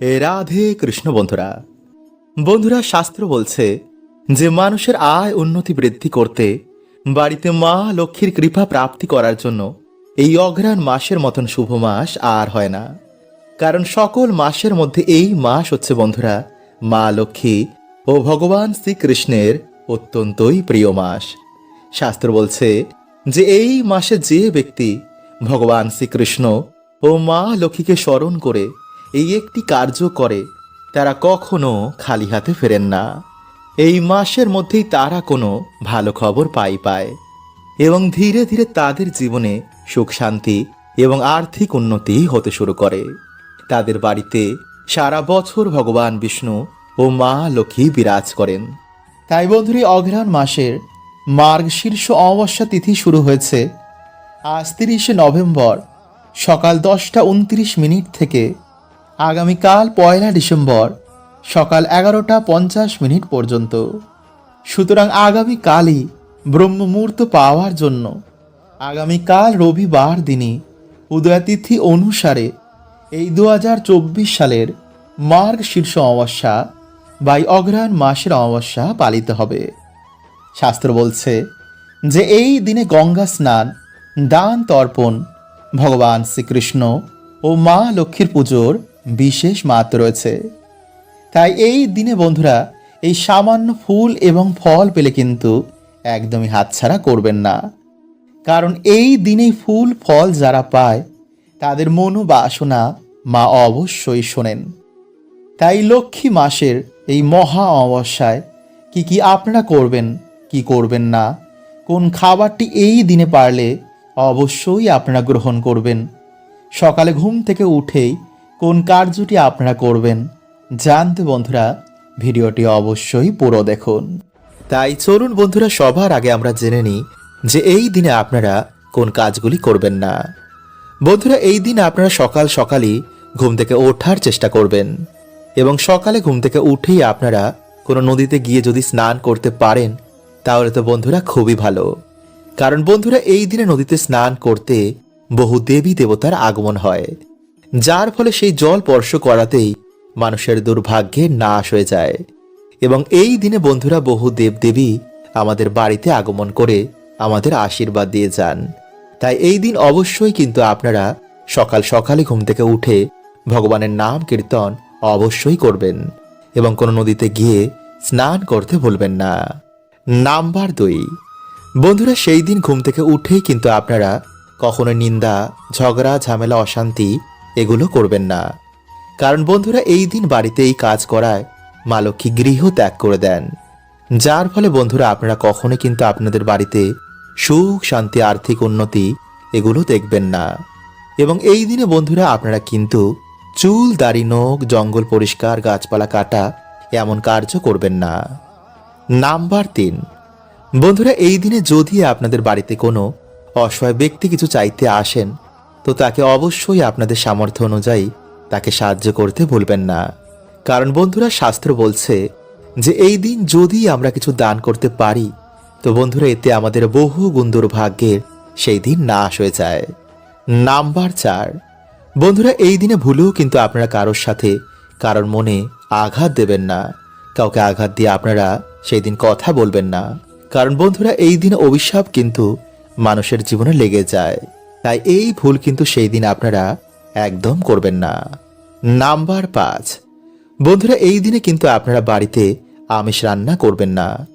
রাধে কৃষ্ণ বন্ধুরা। বন্ধুরা শাস্ত্র বলছে যে মানুষের আয় উন্নতি বৃদ্ধি করতে বাড়িতে মা লক্ষ্মীর কৃপা প্রাপ্তি করার জন্য এই অঘ্রাণ মাসের মতন শুভ মাস আর হয় না। কারণ সকল মাসের মধ্যে এই মাস হচ্ছে বন্ধুরা মা লক্ষ্মী ও ভগবান শ্রীকৃষ্ণের অত্যন্তই প্রিয় মাস। শাস্ত্র বলছে যে এই মাসে যে ব্যক্তি ভগবান শ্রীকৃষ্ণ ও মা লক্ষ্মীকে স্মরণ করে এই একটি কার্য করে, তারা কখনো খালি হাতে ফেরেন না। এই মাসের মধ্যেই তারা কোনো ভালো খবর পাই পায় এবং ধীরে ধীরে তাদের জীবনে সুখ, শান্তি এবং আর্থিক উন্নতি হতে শুরু করে। তাদের বাড়িতে সারা বছর ভগবান বিষ্ণু ও মা লক্ষ্মী বিরাজ করেন। তাই বন্ধুরি অঘ্রাণ মাসের মার্গ শীর্ষ অমাবস্যা তিথি শুরু হয়েছে। আজ তিরিশে নভেম্বর সকাল দশটা উনত্রিশ মিনিট থেকে আগামীকাল পয়লা ডিসেম্বর সকাল এগারোটা পঞ্চাশ মিনিট পর্যন্ত। সুতরাং আগামীকালই ব্রহ্মমুহূর্ত পাওয়ার জন্য আগামীকাল রবিবার দিনই উদয়াতিথি অনুসারে এই দু হাজার চব্বিশ সালের মার্গ শীর্ষ অমাবস্যা বাই অগ্রহায়ণ মাসের অমাবস্যা পালিত হবে। শাস্ত্র বলছে যে এই দিনে গঙ্গা স্নান, দান তর্পণ, ভগবান শ্রীকৃষ্ণ ও মা লক্ষ্মীর পুজোর বিশেষ মাত রয়েছে। তাই এই দিনে বন্ধুরা, এই সামান্য ফুল এবং ফল পেলে কিন্তু একদমই হাতছাড়া করবেন না। কারণ এই দিনেই ফুল, ফল যারা পায়, তাদের মনোবাসনা মা অবশ্যই শোনেন। তাই লক্ষ্মী মাসের এই মহা অমাবস্যায় কি কি আপনারা করবেন, কি করবেন না, কোন খাবারটি এই দিনে পারলে অবশ্যই আপনারা গ্রহণ করবেন। সকালে ঘুম থেকে উঠেই কোন কার্যটি আপনারা করবেন জানতে বন্ধুরা ভিডিওটি অবশ্যই পুরো দেখুন। তাই চলুন বন্ধুরা, সবার আগে আমরা জেনে নিই যে এই দিনে আপনারা কোন কাজগুলি করবেন না। বন্ধুরা, এই দিন আপনারা সকাল সকালই ঘুম থেকে ওঠার চেষ্টা করবেন এবং সকালে ঘুম থেকে উঠেই আপনারা কোনো নদীতে গিয়ে যদি স্নান করতে পারেন, তাহলে তো বন্ধুরা খুবই ভালো। কারণ বন্ধুরা, এই দিনে নদীতে স্নান করতে বহু দেবী দেবতার আগমন হয়। যার ফলে সেই জল স্পর্শ করাতেই মানুষের দুর্ভাগ্যে নাশ হয়ে যায়। এবং এই দিনে বন্ধুরা বহু দেবদেবী আমাদের বাড়িতে আগমন করে আমাদের আশীর্বাদ দিয়ে যান। তাই এই দিন অবশ্যই কিন্তু আপনারা সকাল সকালে ঘুম থেকে উঠে ভগবানের নাম কীর্তন অবশ্যই করবেন এবং কোনো নদীতে গিয়ে স্নান করতে ভুলবেন না। নাম্বার দুই। বন্ধুরা সেই দিন ঘুম থেকে উঠেই কিন্তু আপনারা কখনো নিন্দা, ঝগড়া, ঝামেলা, অশান্তি এগুলো করবেন না। কারণ বন্ধুরা এই দিন বাড়িতে এই কাজ করায়, মা লক্ষ্মী গৃহ ত্যাগ করে দেন। যার ফলে বন্ধুরা আপনারা কখনো কিন্তু আপনাদের বাড়িতে সুখ, শান্তি, আর্থিক উন্নতি এগুলো দেখবেন না। এবং এই দিনে বন্ধুরা আপনারা কিন্তু চুল, দাড়ি, নখ, জঙ্গল পরিষ্কার, গাছপালা কাটা এমন কার্য করবেন না। নাম্বার তিন, বন্ধুরা এই দিনে যদি আপনাদের বাড়িতে কোনো অসহায় ব্যক্তি কিছু চাইতে আসেন তো তাকে অবশ্যই আপনাদের সামর্থ্য অনুযায়ী তাকে সাহায্য করতে ভুলবেন না। কারণ বন্ধুরা, শাস্ত্র বলছে যে, এই দিন যদি আমরা কিছু দান করতে পারি, তো বন্ধুরা, এতে আমাদের বহু গুণ দুর্ভাগ্যের সেই দিন নাশ হয়ে যায়। নাম্বার চার। বন্ধুরা, এই দিনে ভুলেও কিন্তু আপনারা কারোর সাথে কারোর মনে আঘাত দেবেন না। কাউকে আঘাত দিয়ে আপনারা সেই দিন কথা বলবেন না। কারণ বন্ধুরা, এই দিন অভিশাপ কিন্তু মানুষের জীবনে লেগে যায়। তাই এই ভুল কিন্তু সেই দিন আপনারা একদম করবেন না। নাম্বার পাঁচ। বন্ধুরা, এই দিনে কিন্তু আপনারা বাড়িতে আমিষ রান্না করবেন না।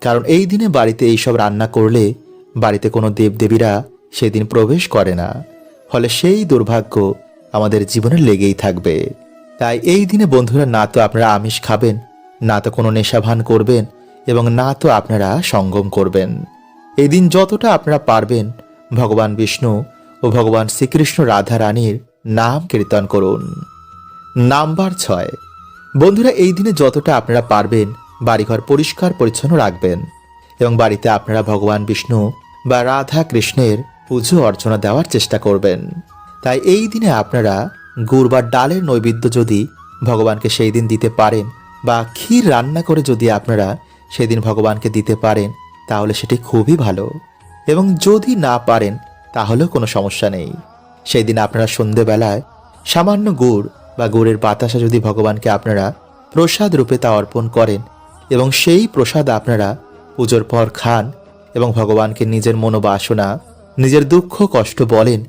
কারণ এই দিনে বাড়িতে এইসব রান্না করলে বাড়িতে কোনো দেবদেবীরা সেদিন প্রবেশ করে না। ফলে সেই দুর্ভাগ্য আমাদের জীবনে লেগেই থাকবে। তাই এই দিনে বন্ধুরা, না তো আপনারা আমিষ খাবেন, না তো কোনো নেশাভান করবেন এবং না তো আপনারা সঙ্গম করবেন। এই দিন যতটা আপনারা পারবেন, ভগবান বিষ্ণু ও ভগবান শ্রীকৃষ্ণ রাধা রানীর নাম কীর্তন করুন। নাম্বার ছয়। বন্ধুরা, এই দিনে যতটা আপনারা পারবেন বাড়িঘর পরিষ্কার, পরিচ্ছন্ন রাখবেন এবং বাড়িতে আপনারা ভগবান বিষ্ণু বা রাধা কৃষ্ণের পুজো, অর্চনা দেওয়ার চেষ্টা করবেন। তাই এই দিনে আপনারা গুড় বা ডালের নৈবেদ্য যদি ভগবানকে সেই দিন দিতে পারেন বা ক্ষীর রান্না করে যদি আপনারা সেদিন ভগবানকে দিতে পারেন, তাহলে সেটি খুবই ভালো। এবং যদি না পারেন তাহলেও কোনো সমস্যা নেই। সেই দিন আপনারা সন্ধেবেলায় সামান্য গুড় বা গুড়ের বাতাসা যদি ভগবানকে আপনারা প্রসাদ রূপে তা অর্পণ করেন এবং সেই প্রসাদ আপনারা পুজোর পর খান এবং ভগবানকে নিজের মনোবাসনা, নিজের দুঃখ, কষ্ট বলেন,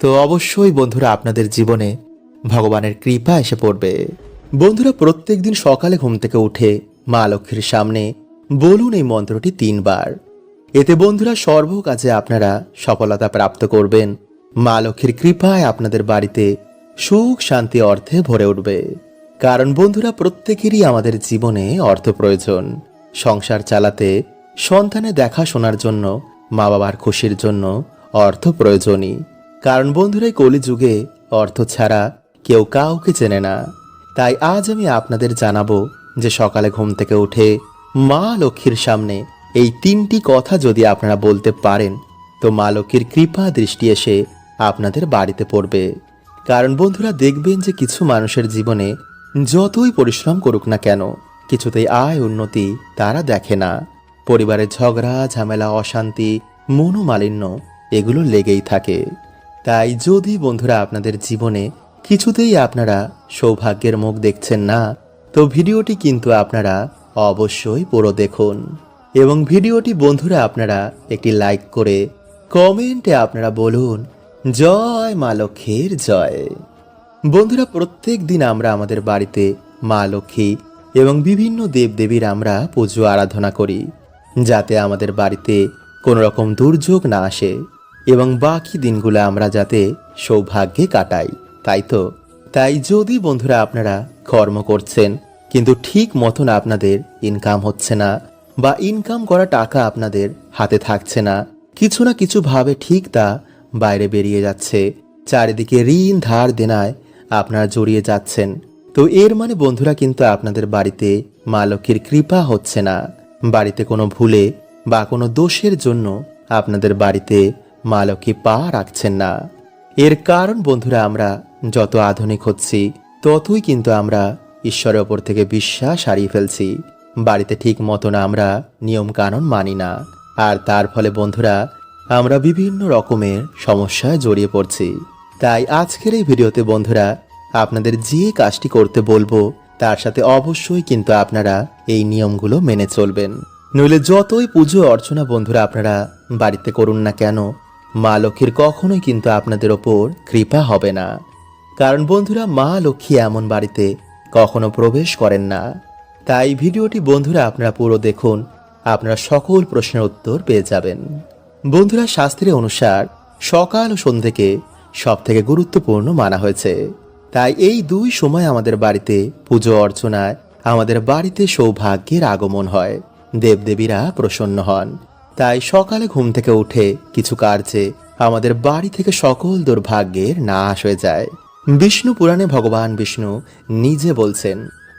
তো অবশ্যই বন্ধুরা আপনাদের জীবনে ভগবানের কৃপা এসে পড়বে। বন্ধুরা প্রত্যেকদিন সকালে ঘুম থেকে উঠে মা লক্ষ্মীর সামনে বলুন এই মন্ত্রটি তিনবার। এতে বন্ধুরা সর্ব কাজে আপনারা সফলতা প্রাপ্ত করবেন। মা লক্ষ্মীর কৃপায় আপনাদের বাড়িতে সুখ, শান্তি, অর্থে ভরে উঠবে। কারণ বন্ধুরা প্রত্যেকেরই আমাদের জীবনে অর্থ প্রয়োজন। সংসার চালাতে সন্তানের দেখাশোনার জন্য মা বাবার খুশির জন্য অর্থ প্রয়োজনই। কারণ বন্ধুরা কলিযুগে অর্থ ছাড়া কেউ কাউকে চেনে না। তাই আজ আমি আপনাদের জানাব যে সকালে ঘুম থেকে উঠে মা লক্ষ্মীর সামনে এই তিনটি কথা যদি আপনারা বলতে পারেন, তো মা লক্ষ্মীর কৃপা দৃষ্টি এসে আপনাদের বাড়িতে পড়বে। কারণ বন্ধুরা, দেখবেন যে কিছু মানুষের জীবনে যতই পরিশ্রম করুক না কেন, কিছুতেই আয় উন্নতি তারা দেখে না। পরিবারের ঝগড়া, ঝামেলা, অশান্তি, মনোমালিন্য এগুলো লেগেই থাকে। তাই যদি বন্ধুরা আপনাদের জীবনে কিছুতেই আপনারা সৌভাগ্যের মুখ দেখছেন না, তো ভিডিওটি কিন্তু আপনারা অবশ্যই পুরো দেখুন। এবং ভিডিওটি বন্ধুরা আপনারা একটি লাইক করে কমেন্টে আপনারা বলুন, জয় মা লক্ষ্মীর জয়। বন্ধুরা, প্রত্যেক দিন আমরা আমাদের বাড়িতে মা লক্ষ্মী এবং বিভিন্ন দেবদেবীর আমরা পুজো আরাধনা করি, যাতে আমাদের বাড়িতে কোনো রকম দুর্যোগ না আসে এবং বাকি দিনগুলো আমরা যাতে সৌভাগ্যে কাটাই, তাই তো? তাই যদি বন্ধুরা আপনারা কর্ম করছেন, কিন্তু ঠিক মতন আপনাদের ইনকাম হচ্ছে না বা ইনকাম করা টাকা আপনাদের হাতে থাকছে না। কিছু না কিছু ভাবে ঠিক তা বাইরে বেরিয়ে যাচ্ছে। চারিদিকে ঋণ ধার দেনায় আপনারা জড়িয়ে যাচ্ছেন। তো এর মানে বন্ধুরা কিন্তু আপনাদের বাড়িতে মা লক্ষ্মীর কৃপা হচ্ছে না। বাড়িতে কোনো ভুলে বা কোনো দোষের জন্য আপনাদের বাড়িতে মা লক্ষ্মী পা রাখছেন না। এর কারণ বন্ধুরা আমরা যত আধুনিক হচ্ছি, ততই কিন্তু আমরা ঈশ্বরের ওপর থেকে বিশ্বাস হারিয়ে ফেলছি। বাড়িতে ঠিক মতন আমরা নিয়ম কানুন মানি না। আর তার ফলে বন্ধুরা, আমরা বিভিন্ন রকমের সমস্যায় জড়িয়ে পড়ছি। তাই আজকের এই ভিডিওতে বন্ধুরা, আপনাদের যে কাজটি করতে বলব, তার সাথে অবশ্যই কিন্তু আপনারা এই নিয়মগুলো মেনে চলবেন। নইলে যতই পুজো অর্চনা বন্ধুরা আপনারা বাড়িতে করুন না কেন, মা লক্ষ্মীর কখনোই কিন্তু আপনাদের ওপর কৃপা হবে না। কারণ বন্ধুরা, মা লক্ষ্মী এমন বাড়িতে কখনো প্রবেশ করেন না। তাই ভিডিওটি বন্ধুরা আপনারা পুরো দেখুন। আপনারা সকল প্রশ্নের উত্তর পেয়ে যাবেন। বন্ধুরা শাস্ত্রের অনুসার সকাল ও সন্ধ্যেকে সব থেকে গুরুত্বপূর্ণ মানা হয়েছে। তাই এই দুই সময় আমাদের বাড়িতে পুজো অর্চনায় আমাদের বাড়িতে সৌভাগ্যের আগমন হয়। দেবদেবীরা প্রসন্ন হন। তাই সকালে ঘুম থেকে উঠে কিছু কার্যে আমাদের বাড়ি থেকে সকল দুর্ভাগ্যের নাশ হয়ে যায়। বিষ্ণু পুরাণে ভগবান বিষ্ণু নিজে বলছেন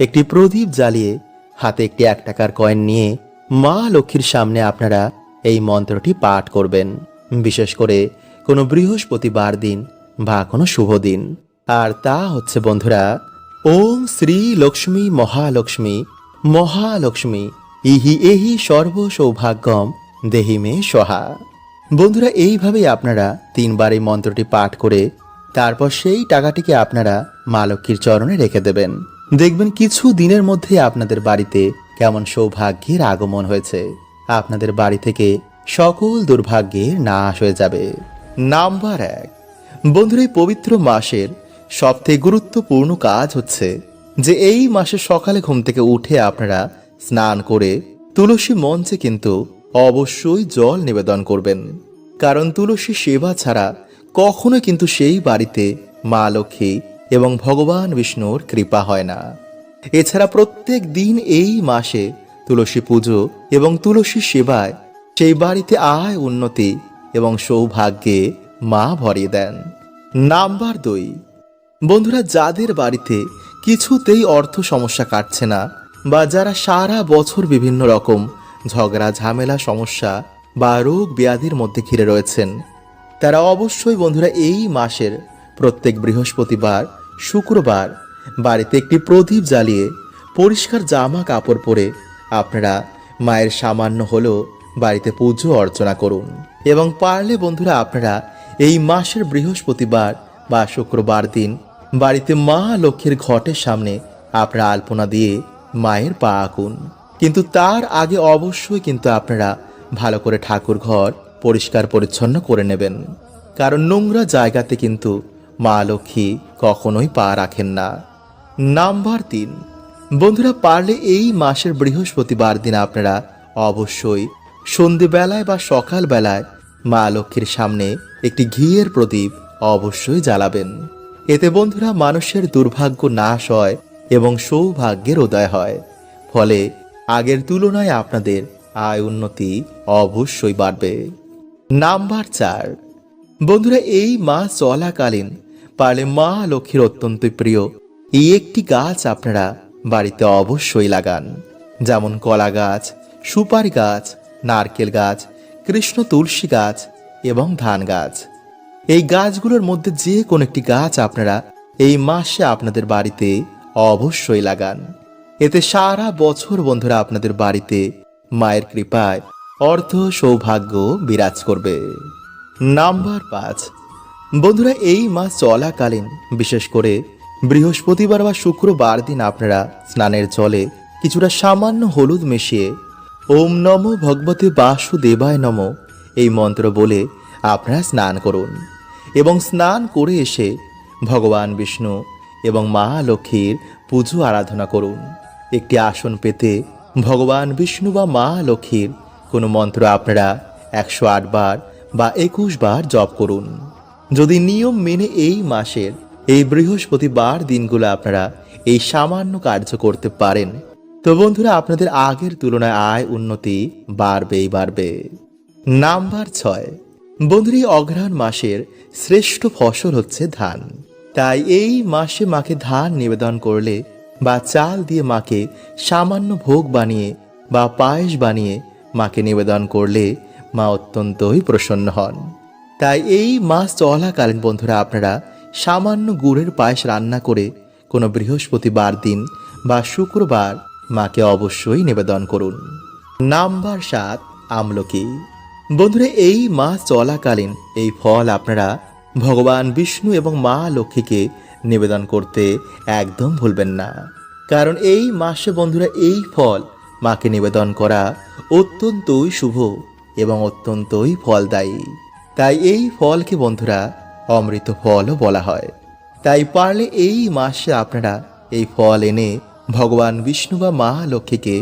একটি প্রদীপ জ্বালিয়ে হাতে একটি এক টাকার কয়েন নিয়ে মা লক্ষ্মীর সামনে আপনারা এই মন্ত্রটি পাঠ করবেন। বিশেষ করে কোনো বৃহস্পতিবার দিন বা কোনো শুভ দিন। আর তা হচ্ছে, বন্ধুরা, ওম শ্রী লক্ষ্মী মহালক্ষ্মী মহালক্ষ্মী, ইহি এহি সর্ব সৌভাগ্যম দেহি মে সহা বন্ধুরা, এইভাবেই আপনারা তিনবার এই মন্ত্রটি পাঠ করে তারপর সেই টাকাটিকে আপনারা মা লক্ষ্মীর চরণে রেখে দেবেন। দেখবেন কিছু দিনের মধ্যে আপনাদের বাড়িতে কেমন সৌভাগ্যের আগমন হয়েছে। আপনাদের বাড়ি থেকে সকল দুর্ভাগ্যের নাশ হয়ে যাবে। নাম্বার এক। বন্ধুরা, এই পবিত্র মাসের সবথেকে গুরুত্বপূর্ণ কাজ হচ্ছে যে এই মাসে সকালে ঘুম থেকে উঠে আপনারা স্নান করে তুলসী মঞ্চে কিন্তু অবশ্যই জল নিবেদন করবেন। কারণ তুলসী সেবা ছাড়া কখনো কিন্তু সেই বাড়িতে মা লক্ষ্মী এবং ভগবান বিষ্ণুর কৃপা হয় না। এছাড়া প্রত্যেক দিন এই মাসে তুলসী পুজো এবং তুলসী সেবায় সেই বাড়িতে আয় উন্নতি এবং সৌভাগ্যে মা ভরিয়ে দেন। নাম্বার দুই। বন্ধুরা, যাদের বাড়িতে কিছুতেই অর্থ সমস্যা কাটছে না বা যারা সারা বছর বিভিন্ন রকম ঝগড়া, ঝামেলা, সমস্যা বা রোগ ব্যাধির মধ্যে ঘিরে রয়েছেন, তারা অবশ্যই বন্ধুরা এই মাসের প্রত্যেক বৃহস্পতিবার শুক্রবার বাড়িতে একটি প্রদীপ জ্বালিয়ে পরিষ্কার জামা কাপড় পরে আপনারা মায়ের সামান্য হলেও বাড়িতে পুজো অর্চনা করুন। এবং পারলে বন্ধুরা আপনারা এই মাসের বৃহস্পতিবার বা শুক্রবার দিন বাড়িতে মা লক্ষ্মীর ঘটের সামনে আপনারা আলপনা দিয়ে মায়ের পা আঁকুন। কিন্তু তার আগে অবশ্যই কিন্তু আপনারা ভালো করে ঠাকুর ঘর পরিষ্কার পরিচ্ছন্ন করে নেবেন। কারণ নোংরা জায়গাতে কিন্তু মা লক্ষ্মী কখনোই পা রাখেন না। নাম্বার তিন। বন্ধুরা, পারলে এই মাসের বৃহস্পতিবার দিন আপনারা অবশ্যই সন্ধেবেলায় বা সকালবেলায় মা লক্ষ্মীর সামনে একটি ঘিয়ের প্রদীপ অবশ্যই জ্বালাবেন। এতে বন্ধুরা, মানুষের দুর্ভাগ্য নাশ হয় এবং সৌভাগ্যের উদয় হয়। ফলে আগের তুলনায় আপনাদের আয় উন্নতি অবশ্যই বাড়বে। নাম্বার চার। বন্ধুরা, এই মাস চলাকালীন পারলে মা লক্ষ্মীর অত্যন্ত প্রিয়। এই একটি গাছ আপনারা বাড়িতে অবশ্যই লাগান। যেমন কলা গাছ, সুপারি গাছ, নারকেল গাছ, কৃষ্ণ তুলসী গাছ এবং ধান গাছ। এই গাছগুলোর মধ্যে যে কোনো একটি গাছ আপনারা এই মাসে আপনাদের বাড়িতে অবশ্যই লাগান। এতে সারা বছর বন্ধুরা আপনাদের বাড়িতে মায়ের কৃপায় অর্থ সৌভাগ্য বিরাজ করবে। নাম্বার পাঁচ বন্ধুরা, এই মাস চলাকালীন, বিশেষ করে বৃহস্পতিবার বা শুক্রবার দিন আপনারা স্নানের জলে কিছুটা সামান্য হলুদ মিশিয়ে ওম নম ভগবতে বাসুদেবায় নম এই মন্ত্র বলে আপনারা স্নান করুন এবং স্নান করে এসে ভগবান বিষ্ণু এবং মা লক্ষ্মীর পুজো আরাধনা করুন। একটি আসন পেতে ভগবান বিষ্ণু বা মা লক্ষ্মীর কোনো মন্ত্র আপনারা একশো বার বা একুশ বার জপ করুন। যদি নিয়ম মেনে এই মাসের, এই বৃহস্পতিবার দিনগুলো আপনারা এই সামান্য কার্য করতে পারেন। তো বন্ধুরা, আপনাদের আগের তুলনায় আয় উন্নতি বাড়বেই বাড়বে। নাম্বার ছয়। বন্ধুরা, এই অঘ্রাণ মাসের শ্রেষ্ঠ ফসল হচ্ছে ধান। তাই এই মাসে মাকে ধান নিবেদন করলে বা চাল দিয়ে মাকে সামান্য ভোগ বানিয়ে বা পায়েস বানিয়ে মাকে নিবেদন করলে মা অত্যন্তই প্রসন্ন হন। তাই এই মাস চলাকালীন বন্ধুরা আপনারা সামান্য গুড়ের পায়েস রান্না করে কোনো বৃহস্পতিবার দিন বা শুক্রবার মাকে অবশ্যই নিবেদন করুন। নাম্বার সাত, আমলকি। বন্ধুরা, এই মাস চলাকালীন এই ফল আপনারা ভগবান বিষ্ণু এবং মা লক্ষ্মীকে নিবেদন করতে একদম ভুলবেন না। কারণ এই মাসে বন্ধুরা এই ফল মাকে নিবেদন করা অত্যন্তই শুভ এবং অত্যন্তই ফলদায়ী। তাই এই ফলকে বন্ধুরা অমৃত ফলও বলা হয়। তাই পারলে এই মাসে আপনারা এই ফল এনে ভগবান বিষ্ণু বা মা লক্ষ্মীকে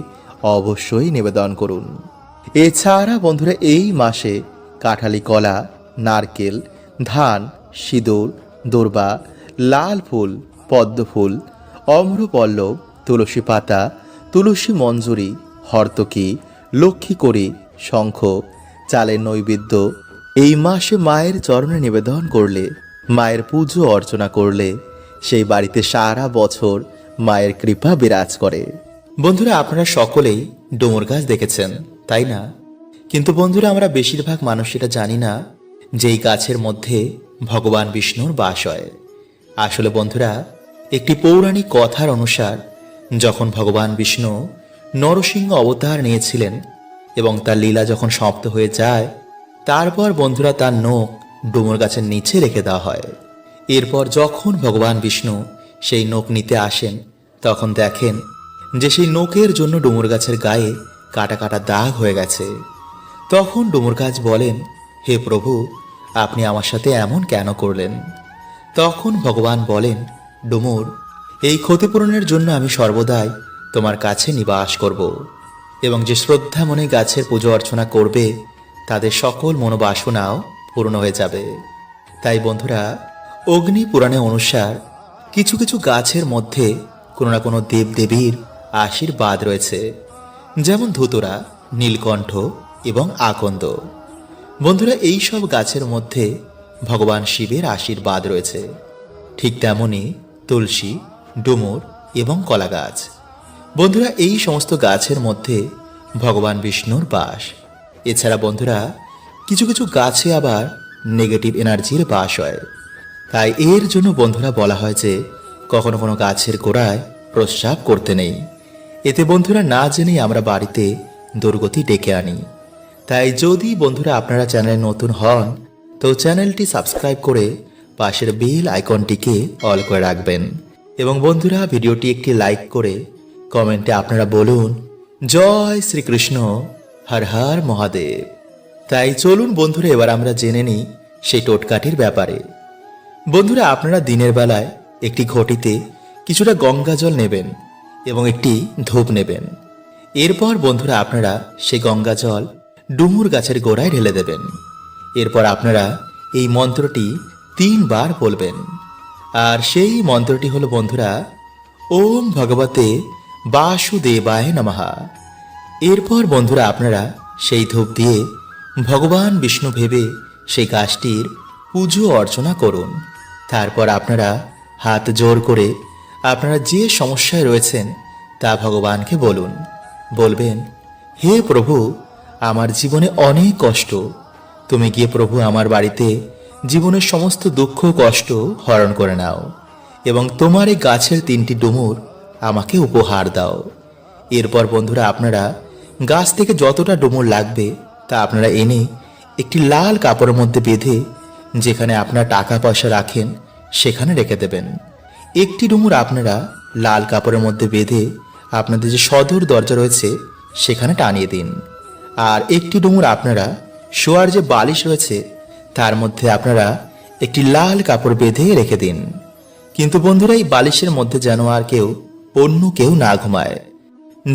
অবশ্যই নিবেদন করুন। এছাড়া বন্ধুরা এই মাসে কাঁঠালি কলা, নারকেল, ধান, সিঁদুর, দোরবা, লাল ফুল, পদ্ম ফুল, অম্রপল্লব, তুলসী পাতা, তুলসী মঞ্জুরি, হর্তকি, লক্ষ্মী করি শঙ্খ, চালের নৈবেদ্য এই মাসে মায়ের চরণে নিবেদন করলে, মায়ের পুজো অর্চনা করলে, সেই বাড়িতে সারা বছর মায়ের কৃপা বিরাজ করে। বন্ধুরা, আপনারা সকলেই ডোমর গাছ দেখেছেন, তাই না? কিন্তু বন্ধুরা, আমরা বেশিরভাগ মানুষ এটা জানি না যে এই গাছের মধ্যে ভগবান বিষ্ণুর বাস হয়। আসলে বন্ধুরা, একটি পৌরাণিক কথার অনুসার, যখন ভগবান বিষ্ণু নরসিংহ অবতার নিয়েছিলেন এবং তার লীলা যখন সমাপ্ত হয়ে যায় তারপর বন্ধুরা তার নখ ডুমুর গাছের নিচে রেখে দেওয়া হয়। এরপর যখন ভগবান বিষ্ণু সেই নখ নিতে আসেন, তখন দেখেন যে সেই নখের জন্য ডুমুর গাছের গায়ে কাটা কাটা দাগ হয়ে গেছে। তখন ডুমুর গাছ বলেন, হে প্রভু, আপনি আমার সাথে এমন কেন করলেন? তখন ভগবান বলেন, ডুমুর, এই ক্ষতিপূরণের জন্য আমি সর্বদাই তোমার কাছে নিবাস করব এবং যে শ্রদ্ধা মনে গাছের পুজো অর্চনা করবে তাদের সকল মনোবাসনাও পূর্ণ হয়ে যাবে। তাই বন্ধুরা, অগ্নি পুরাণে অনুসার কিছু কিছু গাছের মধ্যে কোনো না কোনো দেবদেবীর আশীর্বাদ রয়েছে। যেমন ধুতরা, নীলকণ্ঠ এবং আকন্দ। বন্ধুরা, এই সব গাছের মধ্যে ভগবান শিবের আশীর্বাদ রয়েছে। ঠিক তেমনি তুলসী, ডুমুর এবং কলা গাছ বন্ধুরা, এই সমস্ত গাছের মধ্যে ভগবান বিষ্ণুর বাস। এছাড়া বন্ধুরা, কিছু কিছু গাছে আবার নেগেটিভ এনার্জির বাস হয়। তাই এর জন্য বন্ধুরা বলা হয় যে, কখনো কোনো গাছের গোড়ায় প্রস্রাব করতে নেই। এতে বন্ধুরা না জেনেই আমরা বাড়িতে দুর্গতি ডেকে আনি। তাই যদি বন্ধুরা আপনারা চ্যানেলে নতুন হন, তো চ্যানেলটি সাবস্ক্রাইব করে পাশের বেল আইকনটিকে অল করে রাখবেন। এবং বন্ধুরা, ভিডিওটি একটি লাইক করে কমেন্টে আপনারা বলুন, জয় শ্রীকৃষ্ণ। হর হর মহাদেব। তাই চলুন বন্ধুরা, এবার আমরা জেনে নিই সেই টোটকাটির ব্যাপারে। বন্ধুরা, আপনারা দিনের বেলায় একটি ঘটিতে কিছুটা গঙ্গা জল নেবেন এবং একটি ধূপ নেবেন। এরপর বন্ধুরা, আপনারা সেই গঙ্গা জল ডুমুর গাছের গোড়ায় ঢেলে দেবেন। এরপর আপনারা এই মন্ত্রটি তিনবার বলবেন। আর সেই মন্ত্রটি হলো বন্ধুরা, ওম ভগবতে বাসুদেবায় নমঃ। এরপর বন্ধুরা আপনারা সেই ধূপ দিয়ে ভগবান বিষ্ণু ভেবে সেই গাছটির পুজো অর্চনা করুন। তারপর আপনারা হাত জোর করে আপনারা যে সমস্যায় রয়েছেন তা ভগবানকে বলুন। বলবেন, হে প্রভু, আমার জীবনে অনেক কষ্ট। তুমি গিয়ে প্রভু আমার বাড়িতে জীবনের সমস্ত দুঃখ, কষ্ট হরণ করে নাও এবং তোমার এই গাছের তিনটি ডুমুর আমাকে উপহার দাও। এরপর বন্ধুরা আপনারা গাছ থেকে যতটা ডুমুর লাগবে তা আপনারা এনে একটি লাল কাপড়ের মধ্যে বেঁধে যেখানে আপনার টাকা পয়সা রাখেন, সেখানে রেখে দেবেন। একটি ডুমুর আপনারা লাল কাপড়ের মধ্যে বেঁধে আপনাদের যে সদর দরজা রয়েছে, সেখানে টানিয়ে দিন। আর একটি ডুমুর আপনারা শোয়ার যে বালিশ রয়েছে, তার মধ্যে আপনারা একটি লাল কাপড় বেঁধে রেখে দিন। কিন্তু বন্ধুরা, এই বালিশের মধ্যে যেন আর কেউ, অন্য কেউ না ঘুমায়।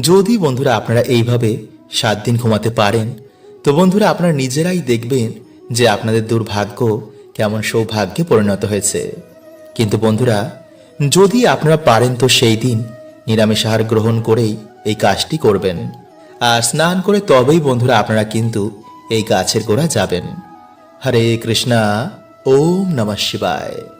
যদি বন্ধুরা আপনারা এইভাবে সাত দিন ঘুমাতে পারেন, তো বন্ধুরা আপনারা নিজেরাই দেখবেন যে আপনাদের দুর্ভাগ্য কেমন সৌভাগ্যে পরিণত হয়েছে। কিন্তু বন্ধুরা, যদি আপনারা পারেন তো সেই দিন নিরামিষ আহার গ্রহণ করেই এই কাজটি করবেন। আর স্নান করে তবেই বন্ধুরা আপনারা কিন্তু এই গাছের গোড়া যাবেন। হরে কৃষ্ণা, ওম নমঃ শিবায়।